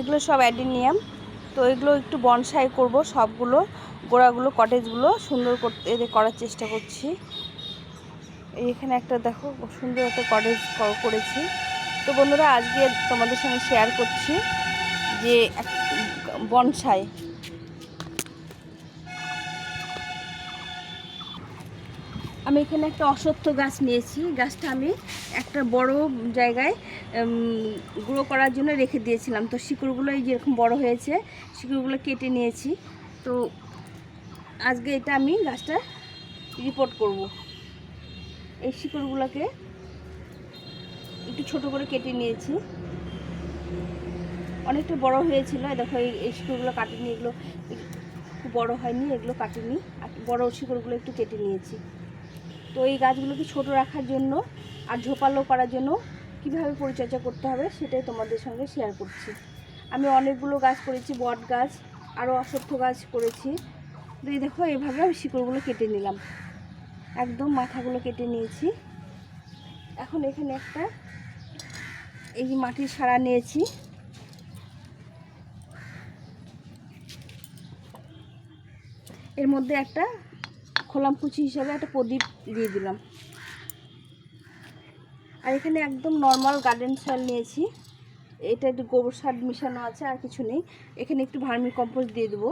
এগুলো সব অ্যাডিনিয়াম। তো এগুলো একটু বনসাই করব, সবগুলো, গোড়াগুলো, কটেজগুলো সুন্দর করতে এদের করার চেষ্টা করছি। এখানে একটা দেখো, সুন্দর একটা কটেজ করেছি। তো বন্ধুরা, আজকে তোমাদের সঙ্গে শেয়ার করছি যে বনসাই। আমি এখানে একটা অশ্বত্থ গাছ নিয়েছি। গাছটা আমি একটা বড় জায়গায় গ্রো করার জন্য রেখে দিয়েছিলাম। তো শিকড়গুলো এই যেরকম বড় হয়েছে, শিকড়গুলো কেটে নিয়েছি। তো আজকে এটা আমি গাছটা রিপোর্ট করব। এই শিকড়গুলোকে একটু ছোট করে কেটে নিয়েছি। অনেকটা বড় হয়েছিল। দেখো, এই এই শিকড়গুলো কাটিনি, এগুলো খুব বড় হয়নি, এগুলো কাটিনি। আর বড় শিকড়গুলো একটু কেটে নিয়েছি। তো এই গাছগুলোকে ছোট রাখার জন্য আর ঝোপালো করার জন্য কীভাবে পরিচর্যা করতে হবে সেটাই তোমাদের সঙ্গে শেয়ার করছি। আমি অনেকগুলো গাছ করেছি, বট গাছ আরও অশ্বত্থ গাছ করেছি। তো এই দেখো এইভাবে আমি শিকড়গুলো কেটে নিলাম। একদম মাথাগুলো কেটে নিয়েছি। এখন এখানে একটা এই যে মাটির সারা নিয়েছি। এর মধ্যে একটা খোলাম কুচি হিসাবে একটা প্রদীপ দিয়ে দিলাম। আর এখানে একদম নর্মাল গার্ডেন সয়েল নিয়েছি। এটা একটু গোবর সার মিশানো আছে, আর কিছু নেই। এখানে একটু ভার্মি কম্পোস্ট দিয়ে দেবো।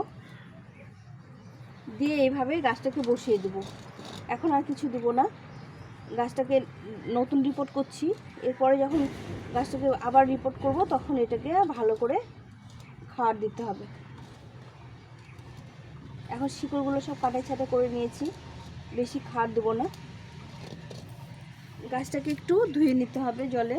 দিয়ে এইভাবে গাছটাকে বসিয়ে দেবো। এখন আর কিছু দেবো না। গাছটাকে নতুন রিপোর্ট করছি। এরপরে যখন গাছটাকে আবার রিপোর্ট করব, তখন এটাকে ভালো করে খাওয়ার দিতে হবে। এখন শিকড়গুলো সব কাটাই ছাটা করে নিয়েছি। বেশি খাওয়ার দেবো না। গাছটাকে একটু ধুয়ে নিতে হবে জলে।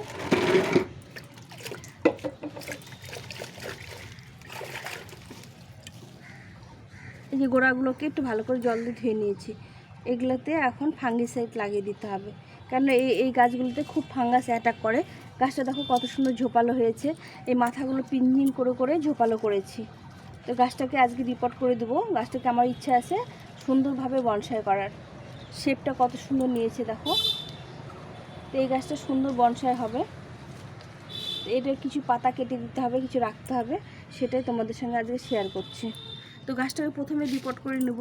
এই যে গোড়াগুলোকে একটু ভালো করে জল দিয়ে ধুয়ে নিয়েছি। এগুলোতে এখন ফাঙ্গিসাইড লাগিয়ে দিতে হবে। কেন এই এই গাছগুলোতে খুব ফাঙ্গাস অ্যাটাক করে। গাছটা দেখো কত সুন্দর ঝোপালো হয়েছে। এই মাথাগুলো পিনজিন করে করে ঝোপালো করেছি। তো গাছটাকে আজকে রিপোর্ট করে দেবো। গাছটাকে আমার ইচ্ছা আছে সুন্দরভাবে বনসাই করার। শেপটা কত সুন্দর নিয়েছে, দেখো। তো এই গাছটা সুন্দর বনসাই হবে। এটার কিছু পাতা কেটে দিতে হবে, কিছু রাখতে হবে। সেটাই তোমাদের সঙ্গে আজকে শেয়ার করছি। তো গাছটাকে প্রথমে রিপোর্ট করে নেব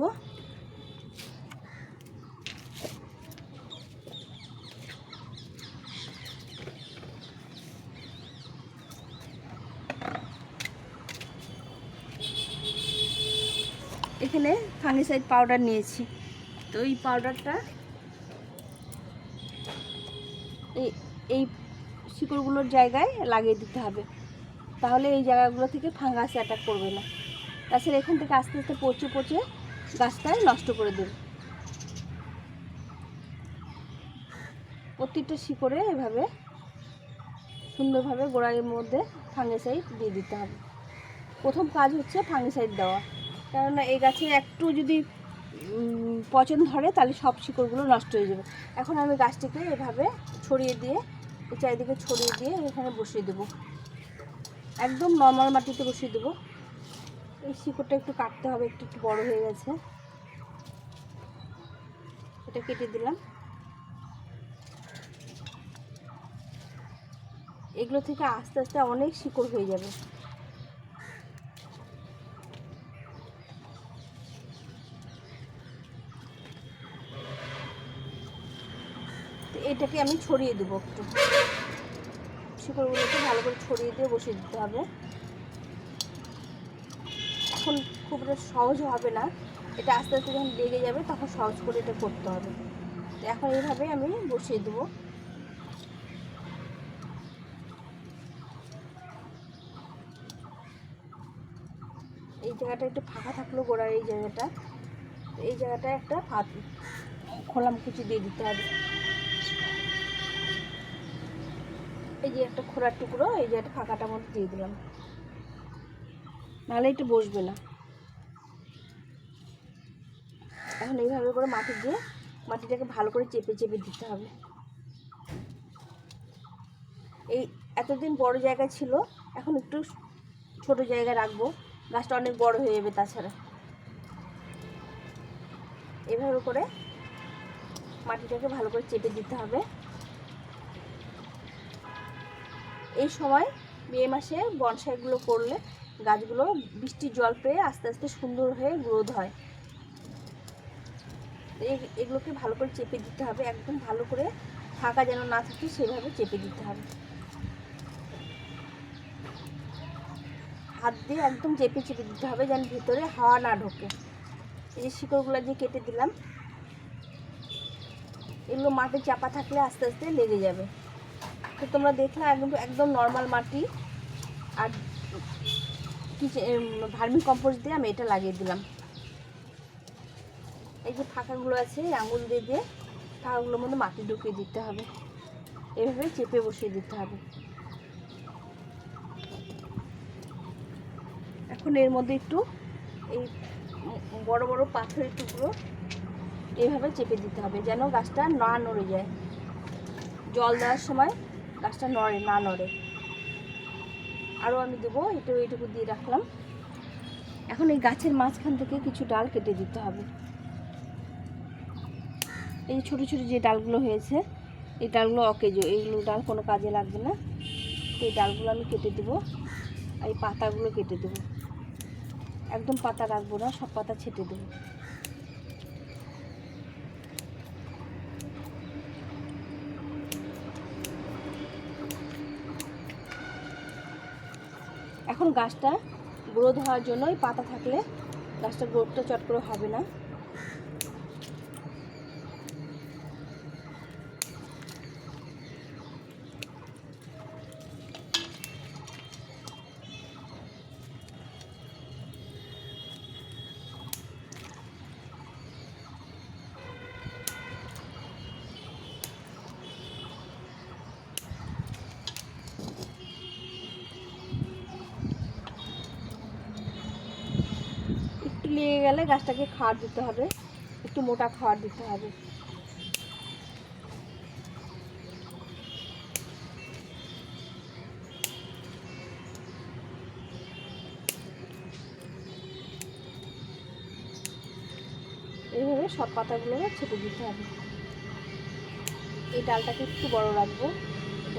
এখানে ফাঙ্গিসাইড পাউডার নিয়েছি। তো এই পাউডারটা এই এই শিকড়গুলোর জায়গায় লাগিয়ে দিতে হবে। তাহলে এই জায়গাগুলো থেকে ফাঙ্গাস অ্যাটাক করবে না। তাছাড়া এখান থেকে আস্তে আস্তে পচে পচে গাছটায় নষ্ট করে দেবে। প্রত্যেকটা শিকড়ে এভাবে সুন্দরভাবে গোড়ার মধ্যে ফাঙ্গিসাইড দিয়ে দিতে হবে। প্রথম কাজ হচ্ছে ফাঙ্গিসাইড দেওয়া। কেননা এই গাছে একটু যদি পচন ধরে, তাহলে সব শিকড়গুলো নষ্ট হয়ে যাবে। এখন আমি গাছটিকে এভাবে ছড়িয়ে দিয়ে, চারিদিকে ছড়িয়ে দিয়ে এখানে বসিয়ে দেবো। একদম নর্মাল মাটিতে বসিয়ে দেবো। এই শিকড়টা একটু কাটতে হবে, একটু একটু বড় হয়ে গেছে। এটা কেটে দিলাম। এগুলো থেকে আস্তে আস্তে অনেক শিকড় হয়ে যাবে। এটাকে আমি ছড়িয়ে দেবো একটু। শিকড়গুলোকে ভালো করে ছড়িয়ে দিয়ে বসিয়ে দিতে হবে। এখন খুব সহজ হবে না। এটা আস্তে আস্তে যখন লেগে যাবে তখন সহজ করে এটা করতে হবে। তো এখন এইভাবে আমি বসিয়ে দেবো। এই জায়গাটা একটু ফাঁকা থাকল গোড়ার এই জায়গাটা। এই জায়গাটা একটা খোলাম কুচি দিয়ে দিতে হবে। এই যে একটা খোড়ার টুকরো, এই যে একটা ফাঁকাটা মধ্যে দিয়ে দিলাম। নাহলে একটু বসবে না। এখন এইভাবে করে মাটি দিয়ে মাটিটাকে ভালো করে চেপে চেপে দিতে হবে। এই এতদিন বড় জায়গা ছিল, এখন একটু ছোট জায়গায় রাখব, গাছটা অনেক বড় হয়ে যাবে তাছাড়া। এভাবে করে মাটিটাকে ভালো করে চেপে দিতে হবে। এই সময় মে মাসে বনসাইগুলো করলে গাছগুলো বৃষ্টির জল পেয়ে আস্তে আস্তে সুন্দর হয়ে গ্রোথ হয়। এগুলোকে ভালো করে চেপে দিতে হবে, একদম ভালো করে ফাঁকা যেন না থাকে সেভাবে চেপে দিতে হবে। হাত দিয়ে একদম চেপে চেপে দিতে হবে যেন ভিতরে হাওয়া না ঢোকে। এই যে শিকড়গুলো যে কেটে দিলাম, এগুলো মাটি চাপা থাকলে আস্তে আস্তে লেগে যাবে। তোমরা দেখলে একদম একদম নর্মাল মাটি। আর কিছু ভার্মি কম্পোস্ট দিয়ে আমি এটা লাগিয়ে দিলাম। এই যে ফাঁকাগুলো আছে আঙুল দিয়ে দিয়ে ফাঁকাগুলোর মধ্যে মাটি ঢুকিয়ে দিতে হবে। এভাবে চেপে বসিয়ে দিতে হবে। এখন এর মধ্যে একটু এই বড় বড় পাথরের টুকরো এইভাবে চেপে দিতে হবে, যেন গাছটা না নড়ে যায়। জল দেওয়ার সময় গাছটা নড়ে না নড়ে। আরও আমি দেবো, একটু এইটুকু দিয়ে রাখলাম। এখন এই গাছের মাঝখান থেকে কিছু ডাল কেটে দিতে হবে। এই ছোটো ছোটো যে ডালগুলো হয়েছে, এই ডালগুলো অকেজো এইগুলো ডাল কোনো কাজে লাগবে না। এই ডালগুলো আমি কেটে দেবো এই পাতাগুলো কেটে দেবো। একদম পাতা রাখব না, সব পাতা ছেটে দেবো। এখন গাছটা গ্রোথ হওয়ার জন্য ওই পাতা থাকলে গাছটা গ্রোথটা চট করে হবে না। লেগে গেলে গাছটাকে খাওয়ার দিতে হবে। একটু মোটা খাওয়ার দিতে হবে। এইভাবে সব পাতাগুলো ছেটে দিতে হবে। এই ডালটাকে একটু বড় রাখব।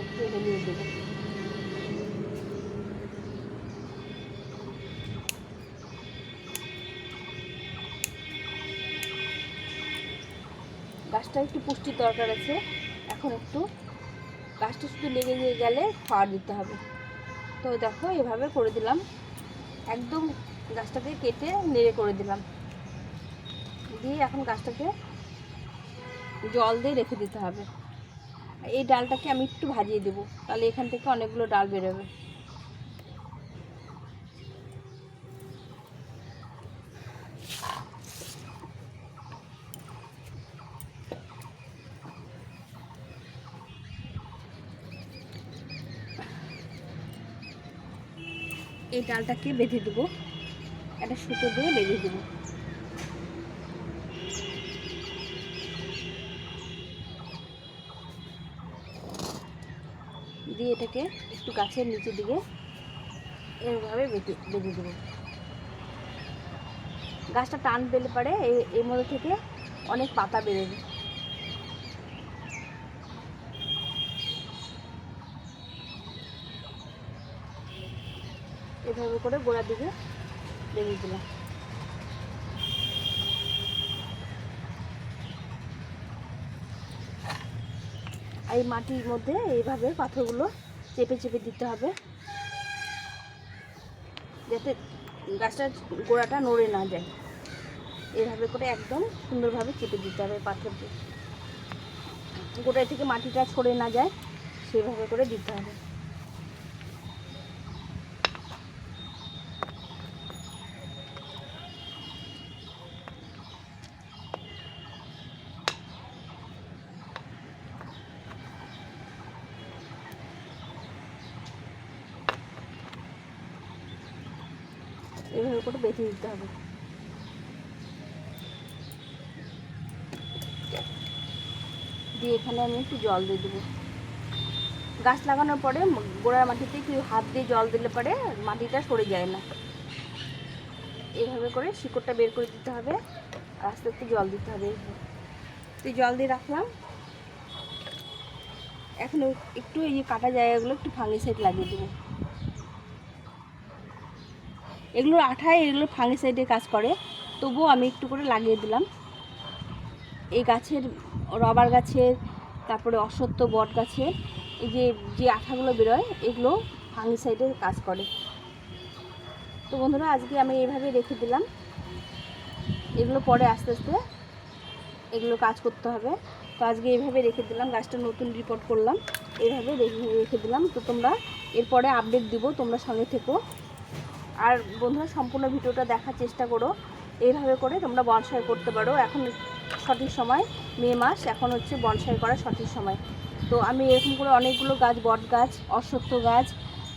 একটু হেলিয়ে দেবো। গাছটা একটু পুষ্টির দরকার আছে। এখন একটু গাছটা শুধু লেগে দিয়ে গেলে খাওয়ার দিতে হবে। তো দেখো, এভাবে করে দিলাম। একদম গাছটাকে কেটে নেড়ে করে দিলাম। দিয়ে এখন গাছটাকে জল দিয়ে রেখে দিতে হবে। এই ডালটাকে আমি একটু ভাজিয়ে দেবো। তাহলে এখান থেকে অনেকগুলো ডাল বেরোবে। এই ডালটাকে বেঁধে দেবো। একটা সুতো দিয়ে বেঁধে দেবো। দিয়ে এটাকে একটু গাছের নিচে দিকে এভাবে বেঁধে বেঁধে দেবো। গাছটা টান পেলে পারে এর মধ্যে থেকে অনেক পাতা বেরোবে। এভাবে করে গোড়ার দিকে বেঁধে দিলাম এই মাটির মধ্যে এইভাবে পাথরগুলো চেপে চেপে দিতে হবে। যাতে গাছটার গোড়াটা নড়ে না যায়। এভাবে করে একদম সুন্দরভাবে চেপে দিতে হবে পাথর গোড়ায় থেকে মাটিটা ছড়ে না যায়, সেভাবে করে দিতে হবে। এভাবে করে বেঁধে দিতে হবে। দিয়ে এখানে আমি একটু জল দিয়ে দেবো। গাছ লাগানোর পরে গোড়ার মাটিতে একটু হাত দিয়ে জল দিলে পরে মাটিটা সরে যায় না। এভাবে করে শিকড়টা বের করে দিতে হবে। আস্তে আস্তে জল দিতে হবে এইভাবে। তো এই জল দিয়ে রাখলাম। এখন একটু এই কাটা জায়গাগুলো একটু ফাঙ্গিসাইড লাগিয়ে দেবো। এগুলোর আঠায়, এগুলো ফাঙ্গিসাইডে কাজ করে। তবুও আমি একটু করে লাগিয়ে দিলাম। এই গাছের রবার গাছের, তারপরে অসত্য বট গাছের, এই যে যে আঠাগুলো বেরোয়, এগুলো ফাঙ্গিসাইডে কাজ করে। তো বন্ধুরা, আজকে আমি এইভাবে রেখে দিলাম। এগুলো পরে আস্তে আস্তে এগুলো কাজ করতে হবে। তো আজকে এইভাবে রেখে দিলাম, গাছটা নতুন রিপোর্ট করলাম। এইভাবে রেখে দিলাম। তো তোমরা এরপরে আপডেট দিব, তোমরা সঙ্গে থেকো। আর বন্ধুরা, সম্পূর্ণ ভিডিওটা দেখার চেষ্টা করো। এইভাবে করে তোমরা বনসাই করতে পারো। এখন সঠিক সময়, মে মাস, এখন হচ্ছে বনসাই করার সঠিক সময়। তো আমি এরকম করে অনেকগুলো গাছ, বট গাছ, অশ্বত্থ গাছ,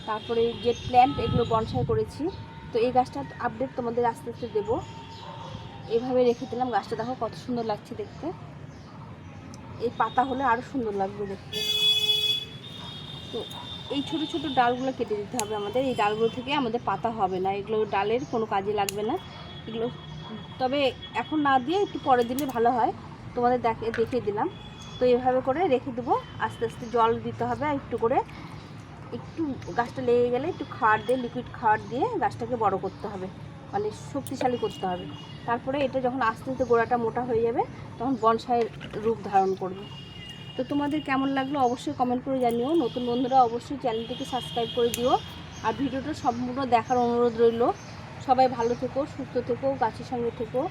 তারপরে জেট প্ল্যান্ট এগুলো বনসাই করেছি। তো এই গাছটার আপডেট তোমাদের আস্তে আস্তে দেবো। এভাবে রেখে দিলাম। গাছটা দেখো কত সুন্দর লাগছে দেখতে। এই পাতা হলে আরও সুন্দর লাগবে দেখতে। তো এই ছোট ছোট ডালগুলো কেটে দিতে হবে আমাদের। এই ডালগুলো থেকে আমাদের পাতা হবে না। এগুলো ডালের কোনো কাজে লাগবে না। এগুলো, তবে এখন না দিয়ে একটু পরে দিলে ভালো হয়। তোমাদের দেখে, দেখিয়ে দিলাম। তো এভাবে করে রেখে দেবো। আস্তে আস্তে জল দিতে হবে একটু করে। একটু গাছটা লেগে গেলে একটু খাওয়ার দিয়ে লিকুইড খাওয়ার দিয়ে গাছটাকে বড় করতে হবে। মানে শক্তিশালী করতে হবে। তারপরে এটা যখন আস্তে আস্তে গোড়াটা মোটা হয়ে যাবে, তখন বনসাইয়ের রূপ ধারণ করবে। তো তোমাদের কেমন লাগল অবশ্যই কমেন্ট করে জানিও। নতুন বন্ধুরা অবশ্যই চ্যানেলটিকে সাবস্ক্রাইব করে দিও। আর ভিডিওটা সম্পূর্ণ দেখার অনুরোধ রইল। সবাই ভালো থেকো, সুস্থ থেকো, গাছের সঙ্গে থেকো।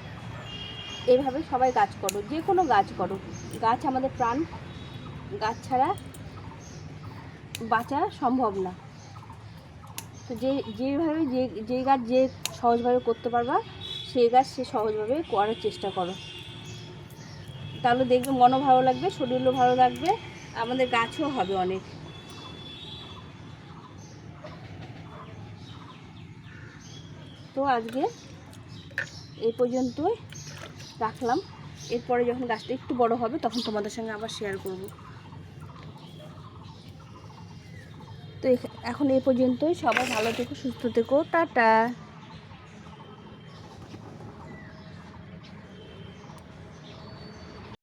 এইভাবে সবাই গাছ করো, যে কোনো গাছ করো। গাছ আমাদের প্রাণ, গাছ ছাড়া বাঁচা সম্ভব না। তো যে, যেভাবে, যে যে গাছ যে সহজভাবে করতে পারবা, সেই গাছ সে সহজভাবে করার চেষ্টা করো। তাহলে দেখবে মনও ভালো লাগবে, শরীরও ভালো লাগবে, আমাদের গাছও হবে অনেক। তো আজকে এই পর্যন্তই রাখলাম। এরপরে যখন গাছটা একটু বড় হবে, তখন তোমাদের সঙ্গে আবার শেয়ার করব। তো এখ- এখন এই পর্যন্তই, সবাই ভালো থেকো, সুস্থ থেকো, টাটা।